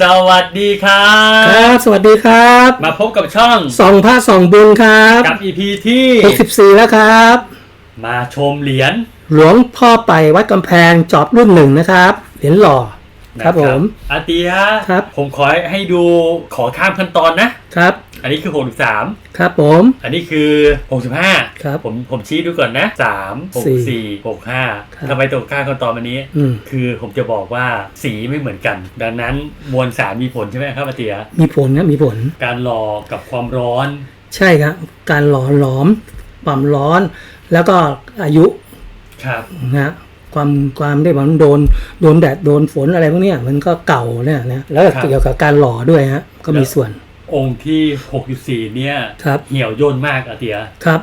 สวัสดีครับ ครับ สวัสดีครับ มาพบกับช่องสองพระสองบุญครับกับ EP ที่ 64 แล้วครับ มาชมเหรียญหลวงพ่อไปวัดกำแพงจอบรุ่นหนึ่งนะครับ เหรียญหล่อ ครับผม อาเตียครับ ผมขอให้ดูขอข้ามขั้นตอนนะ ครับ อันนี้คือ 63 ครับผม อันนี้คือ 65 ครับ ผมผมชี้ดูก่อนนะ3สี่64ครับ65ทำไมตรงข้ามขั้นตอนวันนี้อืมคือผมจะบอกว่าสีไม่เหมือนกัน ดังนั้นมวลสารมีผลใช่ไหมครับอาเตีย มีผลนะมีผล การหล่อกับความร้อน ใช่ครับ การหล่อหลอมความร้อน แล้วก็อายุ ครับนะฮะ ความความได้มันโดนโดนแดดโดนฝนอะไรพวกเนี้ยมันก็เก่าเนี่ยนะแล้วก็เกี่ยวกับการหล่อด้วยฮะก็มีส่วน องค์ที่ 64 เนี่ยครับเหี่ยวย่นมากอาเตียครับ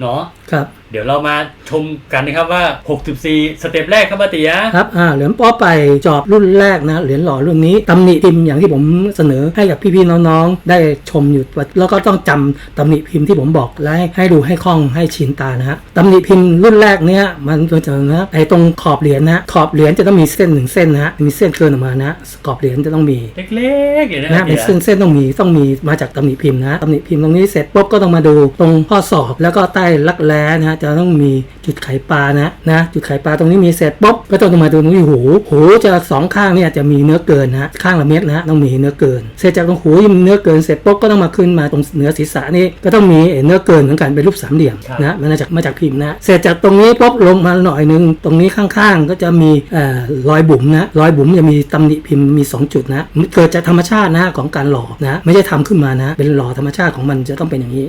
เนาะครับเดี๋ยวเรามาชมกันนะครับว่า 64 สเต็ปแรกครับอาเตียครับอ่าเหรียญป้อไปจอบรุ่นแรกนะเหรียญหล่อรุ่นนี้ตำหนิพิมพ์อย่างที่ผมเสนอให้กับพี่ๆน้องๆ ได้ชมอยู่แล้วก็ต้องจำตำหนิพิมพ์ที่ผมบอกและให้ให้ดูให้คล่องให้ชินตานะฮะตำหนิพิมพ์รุ่นแรกเนี้ยมันจะเจอนะไอ้ตรงขอบเหรียญนะขอบเหรียญจะต้องมีเส้นหนึ่งเส้นนะฮะมีเส้นเกินออกมานะขอบเหรียญจะต้องมีเล็กๆอย่างนี้นะอาเป็เตีนยเส้นเส้นต้องมีต้องมีมาจากตำหนิพิมพ์นะตำหนิพิมพ์ตรงนี้เสร็จปุ๊บก็ต้องมาดูตรงข้อศอกแล้วก็ใต้รักแร้นะฮะจะต้องมีจุดไขปลานะนะจุดไขปลาตรงนี้มีเสร็จปุ๊บก็ต้องมาดูตรงนี้หู หูจะสองข้างเนี่ยจะมีเนื้อเกินนะฮะข้างละเม็ดนะฮะต้องมีเนื้อเกิน เสร็จจากตรงหูยังมีเนื้อเกินเสร็จปุ๊บก็ต้องมาขึ้นมาตรงเหนือศีรษะนี่ก็ต้องมีเนื้อเกินเหมือนกันเป็นรูปสามเหลี่ยมนะมันมาจากมาจากพิมพ์นะเสร็จจากตรงนี้ปุ๊บลงมาหน่อยหนึงตรงนี้ข้างๆ ก็จะมีเอ่อรอยบุ๋มนะรอยบุ๋มจะมีตำหนิพิมพ์มี 2 จุดนะมันเกิดจากธรรมชาตินะของการหล่อนะไม่ใช่ทำขึ้นมานะ เป็นหล่อธรรมชาติของมันจะต้องเป็นอย่างนี้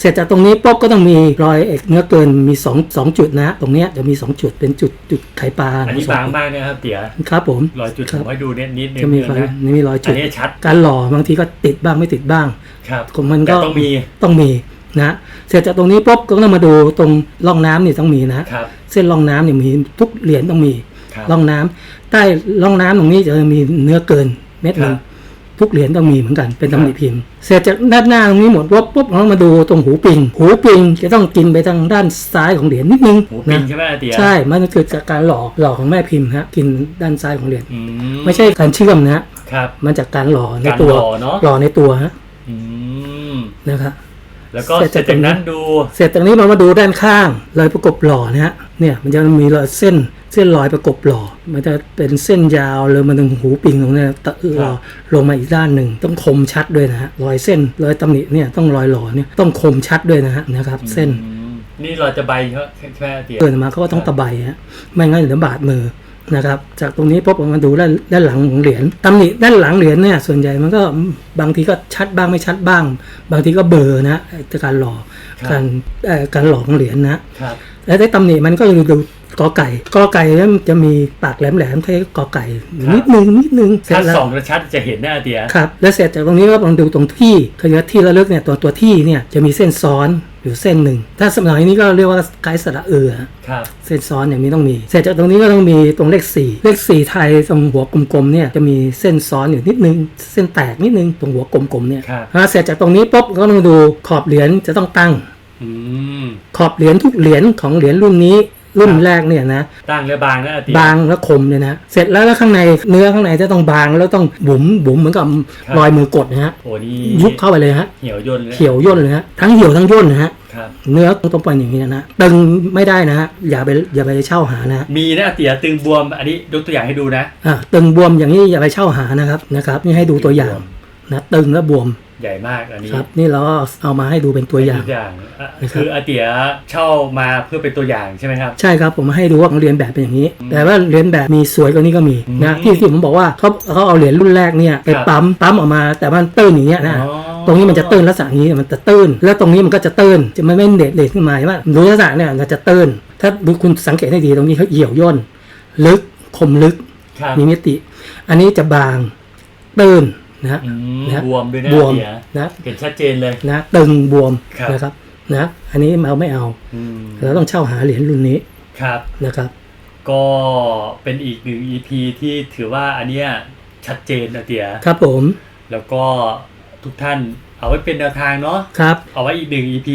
เสร็จจากตรงนี้ปุ๊บก็ต้องมีรอยเอกเนื้อเกินมี2 2จุดนะตรงเนี้ยจะมี 2 จุดเป็นจุดจุดไขปลาอันนี้สบางมากนะครับเตียครับผมรอยจุดคผรับมให้ดูเน้นนิดนึงจะมีรอยนะนี่มีรอยอัจุนดนี้ชัดการหล่อบางทีก็ติดบ้างไม่ติดบ้างครับของมันแต่ก็ต้องมีต้องมีนะเสร็จจากตรงนี้ปุ๊บก็ต้องมาดูตรงร่องน้ำนี่ต้องมีนะครับเส้นร่องน้ำเนี่ยมีทุกเหรียญต้องมีครับร่องน้ำใต้ร่องน้ำตรงนี้จะมีเนื้อเกินเม็ดหนึ่งครับ ทุกเหรียญต้องมีเหมือนกันเป็นครัตำบหนิพิมพ์เสร็จจากด้านหน้าตรงนี้หมดปุ๊บปุ๊บเรามาดูตรงหูปิง หูปิงจะต้องกินไปทางด้านซ้ายของเหรียญนิดนึงหูปิงนะใช่ไหมอาเตียใช่มันเกิดจากการหลอกหลอกของแม่พิมพ์ฮะกินด้านซ้ายของเหรียญอืไม่ใช่การเชื่อมนะครับมันจากการหล่อในการตัวหล่อเนอะหล่อในตัวฮะอืมนะครับแล้วก็เสร็จเสร็จจากจากนั้นดู เสร็จจากนี้เรามาดูด้านข้างรอยประกบหล่อนะฮะเนี่ยมันจะมีรอยเส้น เส้นรอยประกบหล่อ มันจะเป็นเส้นยาวเลยมาถึงหูปิงตรงเนี้ยตะหล่อลงมาอีกด้านหนึ่งต้องคมชัดด้วยนะฮะรอยเส้นรอยตำหนิเนี่ยต้องรอยหล่อเนี่ยต้องคมชัดด้วยนะฮะนะครับ เส้นอืมนี่เราจะใบเขาใช่ไหมอาเตียเกิดมาเขาก็ต้องตะไบฮะไม่งั้นเดี๋ยวบาดมือนะครับจากตรงนี้ปุ๊บมาดูด้านด้านหลังของเหรียญตำหนิด้านหลังเหรียญเนี่ยส่วนใหญ่มันก็บางทีก็ชัดบ้างไม่ชัดบ้าง บางทีก็เบลอนะไอ้การหล่อการเอ่อการหล่อของเหรียญนะครับแล้วได้ตำหนิมันก็คือดู กอไก่กอไก่แล้วมันจะมีปากแหลมๆคล้ายๆกอไก่นิดนึงนิดนึงเสร็ถ้าจแล้วส่องกระชัดจะเห็นหน้าอาเตียครับแล้วเสร็จจากตรงนี้ก็ลองดูตรงที่คือที่ระลึกเนี่ยตัวตัวที่เนี่ยจะมีเส้นซ้อนอยู่เส้นหนึ่ง ถ้าสมัยนี้ก็เรียกว่าไกด์สระเอือครับ เส้นซ้อนอย่างนี้ต้องมี เสร็จจากตรงนี้ก็ต้องมีตรงเลขสี่เลขสี่ไทยตรงหัวกลมๆเนี่ยจะมีเส้นซ้อนอยู่นิดนึง เส้นแตกนิดนึงตรงหัวกลมๆเนี่ยครับ อ่าเสร็จจากตรงนี้ปุ๊บก็ต้องดูขอบเหรียญจะต้องตั้ง อืม ขอบเหรียญทุกเหรียญของเหรียญรุ่นนี้ รุ่นครับแรกเนี่ยนะตั้งและบางนะอาเตียบางและคมเนี่ยนะเสร็จแล้วแล้วข้างในเนื้อข้างในจะต้องบางแล้วต้องบุ๋มบุ๋มเหมือนกับครับรอยมือกดนะฮะโอ้นี่ยุบเข้าไปเลยฮะเหี่ยวย่นเลยเขียวย่นเลยฮะทั้งเหี่ยวทั้งย่นนะฮะครับเนื้อต้องเป็นอย่างนี้นะฮะตึงไม่ได้นะฮะอย่าไปอย่าไปเช่าหานะฮะมีนะอาเตียตึงบวมอันนี้ยกตัวอย่างให้ดูนะอะตึงบวมอย่างนี้อย่าไปเช่าหานะครับนะครับนี่ให้ดูตัวอย่างนะตึงและบวม ใหญ่มากอันนี้ครับนี่เราก็เอามาให้ดูเป็นตัวอย่างทุกอย่างอะนะครับคืออาเตียเช่ามาเพื่อเป็นตัวอย่างใช่ไหมครับ ใช่ครับผมให้ดูว่าเรียนแบบเป็นอย่างนี้ แต่ว่าเรียนแบบมีสวยกว่านี้ก็มีนะอืมที่ที่ผมบอกว่าเขาเขาเอาเหรียญรุ่นแรกเนี่ยไปครับปั๊มปั๊มออกมาแต่มันตื้นอย่างเงี้ยนะอ๋อตรงนี้มันจะตื้นลักษณะนี้มันจะตื้นแล้วตรงนี้มันก็จะตื้นจะไม่ไม่เด็ดเด็ดขึ้นมาใช่ไหมดูลักษณะเนี่ยมันจะตื้นถ้าดูคุณสังเกตให้ดีตรงนี้เขาเหี่ยวย่นลึกคมลึกครับมีมิติ อันนี้จะบางตื้น นะฮะอืมนะบวมด้วยนะบวมอาเตียนะเห็นชัดเจนเลยนะตึงบวมครับนะครับนะอันนี้เราไม่เอาอืมเราต้องเช่าหาเหรียญรุ่นนี้ครับนะครับ ก็เป็นอีกหนึ่ง EP ที่ถือว่าอันเนี้ยชัดเจนนะเตียครับผม แล้วก็ทุกท่านเอาไว้เป็นแนวทางเนาะครับ เอาไว้อีกหนึ่ง EP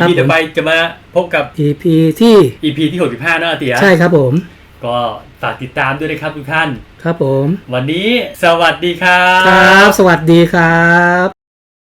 ครับ EP เดี๋ยวไปจะมาพบกับ EP ที่ EP ที่ 65นะอาเตียใช่ครับผม ก็ฝากติดตามด้วยนะครับทุกท่าน ครับผม วันนี้สวัสดีครับ ครับ สวัสดีครับ